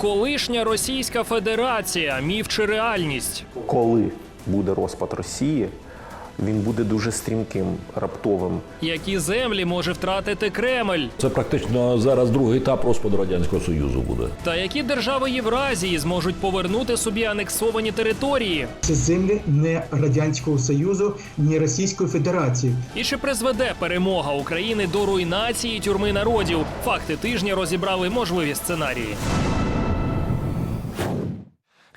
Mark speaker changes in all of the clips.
Speaker 1: колишня Російська Федерація, міф чи реальність?
Speaker 2: Коли буде розпад Росії, він буде дуже стрімким, раптовим.
Speaker 1: Які землі може втратити Кремль?
Speaker 3: Це практично зараз другий етап розпаду радянського союзу буде.
Speaker 1: Та які держави Євразії зможуть повернути собі анексовані території?
Speaker 4: Це землі не Радянського Союзу, ні Російської Федерації.
Speaker 1: І чи призведе перемога України до руйнації тюрми народів? Факти тижня розібрали можливі сценарії.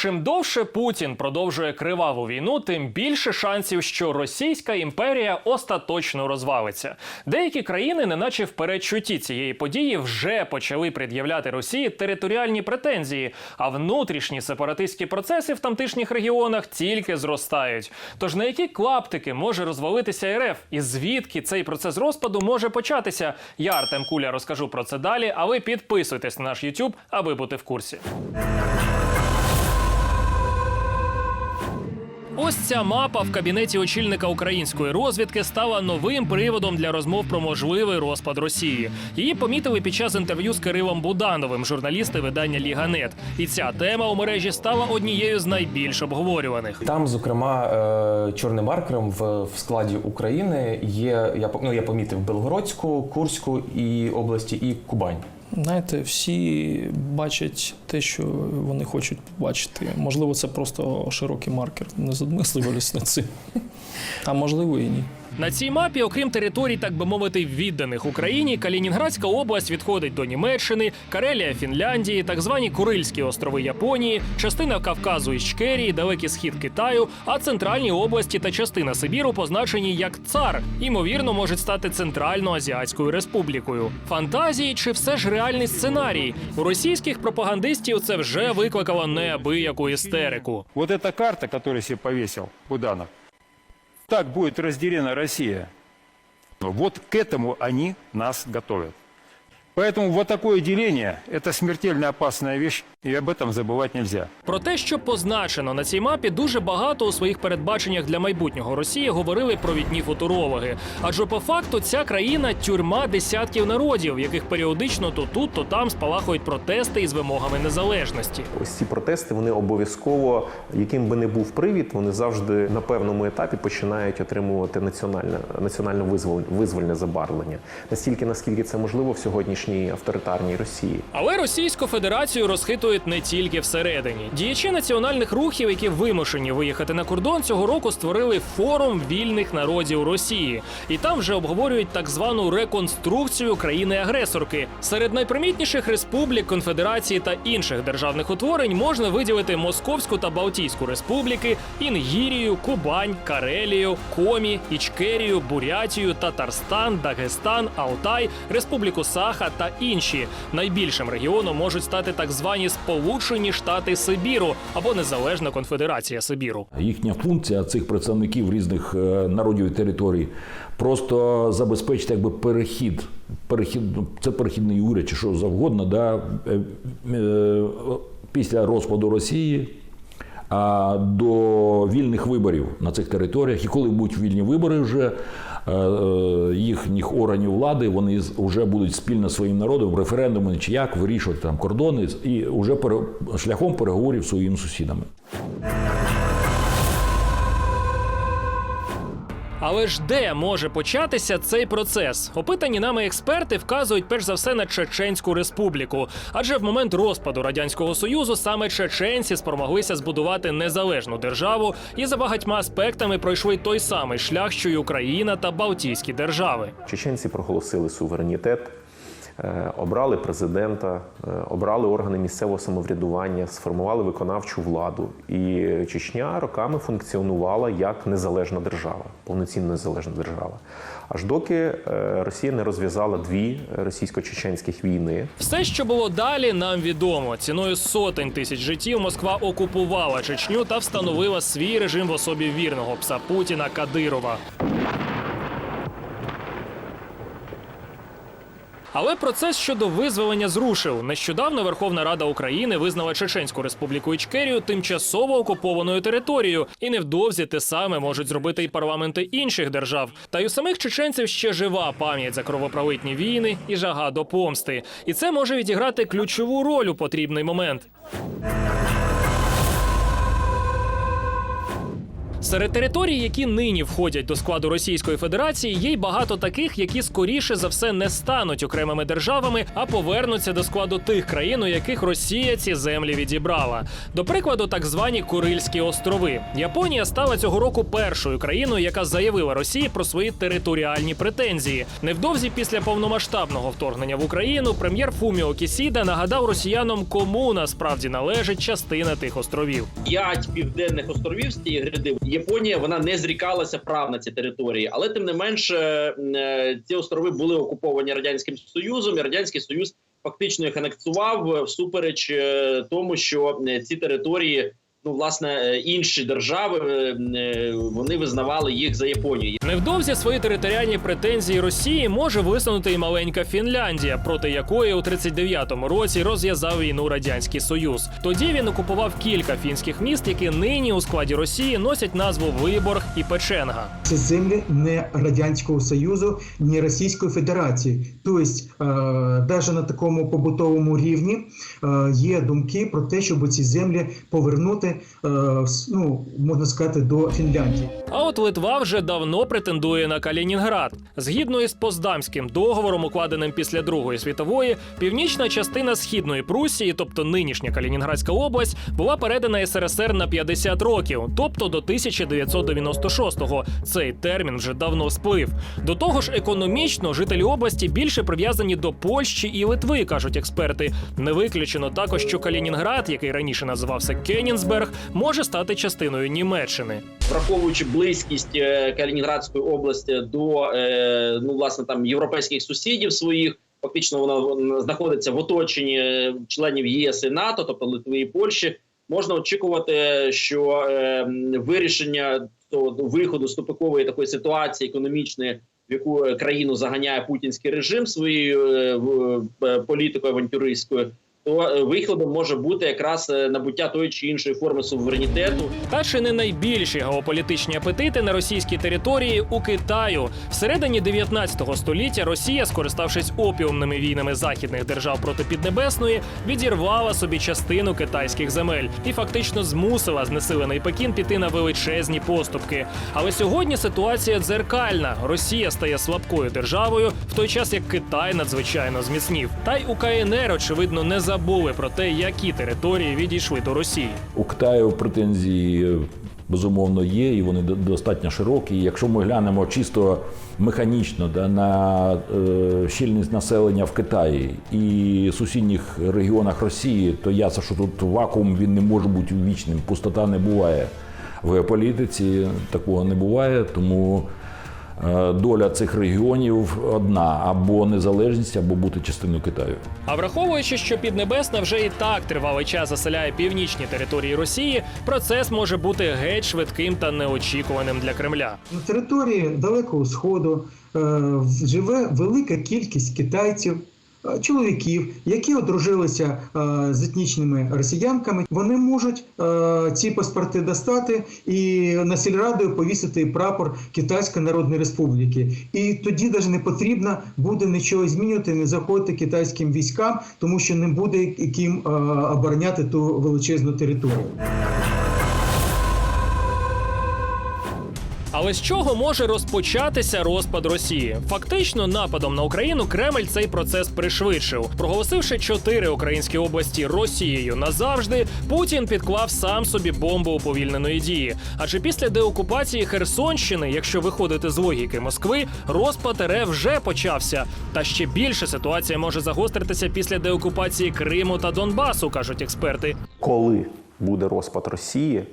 Speaker 1: Чим довше Путін продовжує криваву війну, тим більше шансів, що Російська імперія остаточно розвалиться. Деякі країни, неначе в передчутті цієї події, вже почали пред'являти Росії територіальні претензії, а внутрішні сепаратистські процеси в тамтишніх регіонах тільки зростають. Тож на які клаптики може розвалитися РФ, і звідки цей процес розпаду може початися? Я Артем Куля розкажу про це далі. А ви підписуйтесь на наш YouTube, аби бути в курсі. Ось ця мапа в кабінеті очільника української розвідки стала новим приводом для розмов про можливий розпад Росії. Її помітили під час інтерв'ю з Кирилом Будановим, журналісти видання Ліганет. І ця тема у мережі стала однією з найбільш обговорюваних.
Speaker 5: Там, зокрема, е, чорним маркером в, складі України є. Я ну, я помітив Белгородську, Курську і області і Кубань.
Speaker 6: Знаєте, всі бачать те, що вони хочуть побачити. Можливо, це просто широкий маркер. Не задмислювалися над цим. А можливо і ні.
Speaker 1: На цій мапі, окрім територій, так би мовити, відданих Україні, Калінінградська область відходить до Німеччини, Карелія Фінляндії, так звані Курильські острови Японії, частина Кавказу і Чкерії, далекий схід Китаю, а центральні області та частина Сибіру позначені як цар, ймовірно, можуть стати Центрально-Азіатською республікою. Фантазії чи все ж реальний сценарій? У російських пропагандистів це вже викликало неабияку істерику.
Speaker 7: Вот эта карта, которую себе повесил Буданов, так будет разделена Россия. Вот к этому они нас готовят. Поэтому вот такое деление – это смертельно опасная вещь, и об этом забывать нельзя.
Speaker 1: Про те, що позначено на цій мапі, дуже багато у своїх передбаченнях для майбутнього Росії говорили провідні футурологи. Адже по факту ця країна тюрма десятків народів, в яких періодично то тут, то там спалахують протести із вимогами незалежності.
Speaker 2: Ось ці протести вони обов'язково, яким би не був привід, вони завжди на певному етапі починають отримувати національне національно визволь- визвольне забарвлення. Настільки наскільки це можливо в сьогоднішній авторитарній Росії.
Speaker 1: Але Російську Федерацію розхитують не тільки всередині. Діячі національних рухів, які вимушені виїхати на кордон, цього року створили форум вільних народів Росії, і там вже обговорюють так звану реконструкцію країни-агресорки. Серед найпримітніших республік, конфедерації та інших державних утворень можна виділити Московську та Балтійську республіки, Інгірію, Кубань, Карелію, Комі, Ічкерію, Бурятію, Татарстан, Дагестан, Алтай, Республіку Саха та інші. Найбільшим регіоном можуть стати так звані Сполучені Штати Сибіру або Незалежна Конфедерація Сибіру.
Speaker 3: Їхня функція цих представників різних е, народів і територій просто забезпечити якби перехід. Перехід ну, це перехідний уряд чи що завгодно, да, е, е, після розпаду Росії. До вільних виборів на цих територіях, і коли будуть вільні вибори, вже е, е, їхніх органів влади вони вже будуть спільно своїм народом референдумом чи як вирішувати там кордони і вже шляхом переговорів з своїми сусідами.
Speaker 1: Але ж де може початися цей процес? Опитані нами експерти вказують перш за все на Чеченську республіку. Адже в момент розпаду радянського союзу саме чеченці спромоглися збудувати незалежну державу і за багатьма аспектами пройшли той самий шлях, що й Україна та Балтійські держави.
Speaker 2: Чеченці проголосили суверенітет, обрали президента, е, обрали органи місцевого самоврядування, сформували виконавчу владу. І Чечня роками функціонувала як незалежна держава, повноцінно незалежна держава. Аж доки е, Росія не розв'язала дві російсько-чеченських війни,
Speaker 1: Все, що було далі, нам відомо. Ціною сотень тисяч життів Москва окупувала Чечню та встановила свій режим в особі вірного пса Путіна Кадирова. Але процес щодо визволення зрушив. Нещодавно Верховна Рада України визнала Чеченську республіку Ічкерію тимчасово окупованою територією, і невдовзі те саме можуть зробити і парламенти інших держав. Та й у самих чеченців ще жива пам'ять за кровопролитні війни і жага до помсти. І це може відіграти ключову роль у потрібний момент. Серед територій, які нині входять до складу Російської Федерації, є й багато таких, які скоріше за все не стануть окремими державами, а повернуться до складу тих країн, у яких Росія ці землі відібрала. До прикладу, так звані Курильські острови. Японія стала цього року першою країною, яка заявила Росії про свої територіальні претензії. Невдовзі після повномасштабного вторгнення в Україну прем'єр Фуміо Кісіда нагадав росіянам, кому насправді належить частина тих островів.
Speaker 8: п'ять південних островів з цієї гряди Японія вона не зрікалася прав на ці території, але тим не менше е, ці острови були окуповані радянським союзом. і радянський союз фактично їх анексував е, всупереч е, тому, що ці території. Ну, власне, е, інші держави е, е, вони визнавали їх за Японією.
Speaker 1: Невдовзі свої територіальні претензії Росії може висунути і маленька Фінляндія, проти якої у 39-му році розв'язав війну радянський союз. Тоді він окупував кілька фінських міст, які нині у складі Росії носять назву Виборг і Печенга.
Speaker 4: Це землі не Радянського Союзу, ні Російської Федерації. Тобто, навіть на такому побутовому рівні є думки про те, щоб ці землі повернути, ну можна сказати, до Фінляндії.
Speaker 1: А от Литва вже давно претендує на Калінінград. Згідно із Поздамським договором, укладеним після Другої світової, північна частина східної Прусії, тобто нинішня Калінінградська область, була передана СРСР на 50 років, тобто до 1996-го. Цей термін вже давно сплив. До того ж, економічно жителі області більше прив'язані до Польщі і Литви, кажуть експерти. Не виключено також, що Калінінград, який раніше називався Кенінсберг, може стати частиною Німеччини.
Speaker 8: враховуючи близькість е, Калінінградської області до е, ну власне там європейських сусідів своїх. Фактично вона знаходиться в оточенні е, членів ЄС і НАТО, тобто Литви і Польщі. Можна очікувати, що е, вирішення того виходу з тупикової такої ситуації економічної, в яку країну заганяє путінський режим своєю е, політикою авантюристською, то е, виходом може бути якраз е, набуття тої чи іншої форми суверенітету.
Speaker 1: Та чи не найбільші геополітичні апетити на російській території у Китаю всередині 19 століття Росія, скориставшись опіумними війнами західних держав проти Піднебесної, відірвала собі частину китайських земель і фактично змусила знесилений Пекін піти на величезні поступки. Але сьогодні ситуація дзеркальна. Росія стає слабкою державою, в той час як Китай надзвичайно зміцнів. Та й у КНР, очевидно, не забули про те, які території відійшли до Росії.
Speaker 3: У Китаю претензії е, безумовно є, і вони до- достатньо широкі. Якщо ми глянемо чисто механічно да, на е, щільність населення в Китаї і сусідніх регіонах Росії, то ясно, що тут вакуум він не може бути вічним. Пустота не буває в геополітиці, такого не буває, тому. Е, Доля цих регіонів одна або незалежність, або бути частиною Китаю.
Speaker 1: А враховуючи, що Піднебесна вже і так тривалий час заселяє північні території Росії, процес може бути геть швидким та неочікуваним для Кремля.
Speaker 4: На території Далекого Сходу е, живе велика кількість китайців. Е, Чоловіків, які одружилися е, з етнічними росіянками, вони можуть е, ці паспорти достати і на сільрадою повісити прапор Китайської Народної Республіки. І тоді навіть не потрібно буде нічого змінювати, не заходити китайським військам, тому що не буде яким обороняти ту величезну територію.
Speaker 1: Але з чого може розпочатися розпад Росії? Фактично, нападом на Україну Кремль цей процес пришвидшив. Проголосивши чотири українські області Росією назавжди, Путін підклав сам собі бомбу уповільненої дії. Адже після деокупації Херсонщини, якщо виходити з логіки Москви, розпад РФ вже почався. Та ще більше ситуація може загостритися після деокупації Криму та Донбасу, кажуть експерти.
Speaker 2: Коли буде розпад Росії,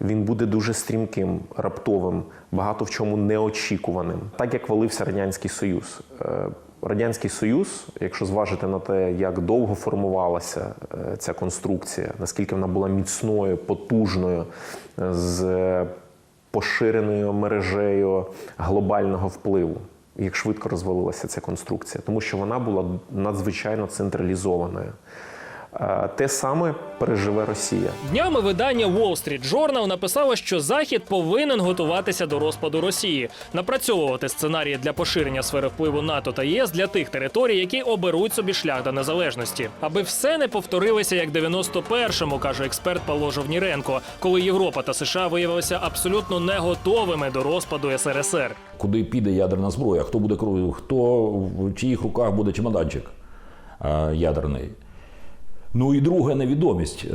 Speaker 2: він буде дуже стрімким, раптовим, багато в чому неочікуваним, так як валився радянський союз. Е, Радянський Союз, якщо зважити на те, як довго формувалася е, ця конструкція, наскільки вона була міцною, потужною, е, з поширеною мережею глобального впливу. як швидко розвалилася ця конструкція, тому що вона була надзвичайно централізованою. Те саме переживе Росія.
Speaker 1: Днями видання Wall Street Journal написало, що Захід повинен готуватися до розпаду Росії, напрацьовувати сценарії для поширення сфери впливу НАТО та ЄС для тих територій, які оберуть собі шлях до незалежності, аби все не повторилося як 91-му, каже експерт Павло Жовніренко, коли Європа та США виявилися абсолютно не готовими до розпаду СРСР.
Speaker 3: Куди піде ядерна зброя? Хто буде керу- хто в чиїх руках буде чемоданчик е, ядерний? Ну і друга невідомість. е,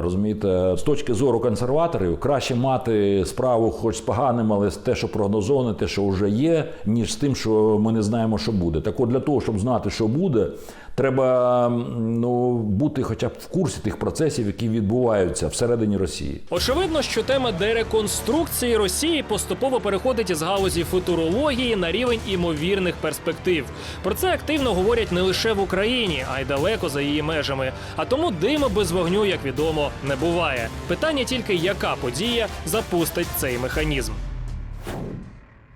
Speaker 3: Розумієте, з точки зору консерваторів краще мати справу хоч з поганим, але те, що прогнозоване, те, що вже є, ніж з тим, що ми не знаємо, що буде. Так от для того, щоб знати, що буде, треба ну, бути хоча б в курсі тих процесів, які відбуваються всередині Росії.
Speaker 1: Очевидно, що тема дереконструкції Росії поступово переходить із галузі футурології на рівень імовірних перспектив. Про це активно говорять не лише в Україні, а й далеко за її межами. А тому диму без вогню, як відомо, не буває. Питання тільки, яка подія запустить цей механізм.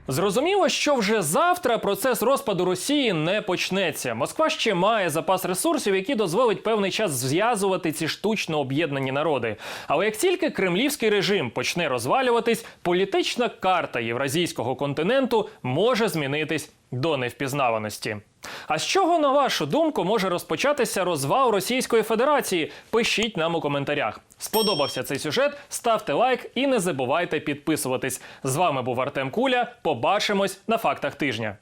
Speaker 1: Зрозуміло, що вже завтра процес розпаду Росії не почнеться. Москва ще має запас ресурсів, які дозволить певний час зв'язувати ці штучно об'єднані народи. Але як тільки кремлівський режим почне розвалюватись, політична карта євразійського континенту може змінитись до невпізнаваності. А з чого, на вашу думку, може розпочатися розвал Російської Федерації? Пишіть нам у коментарях. Сподобався цей сюжет? Ставте лайк і не забувайте підписуватись. З вами був Артем Куля. Побачимось на фактах тижня.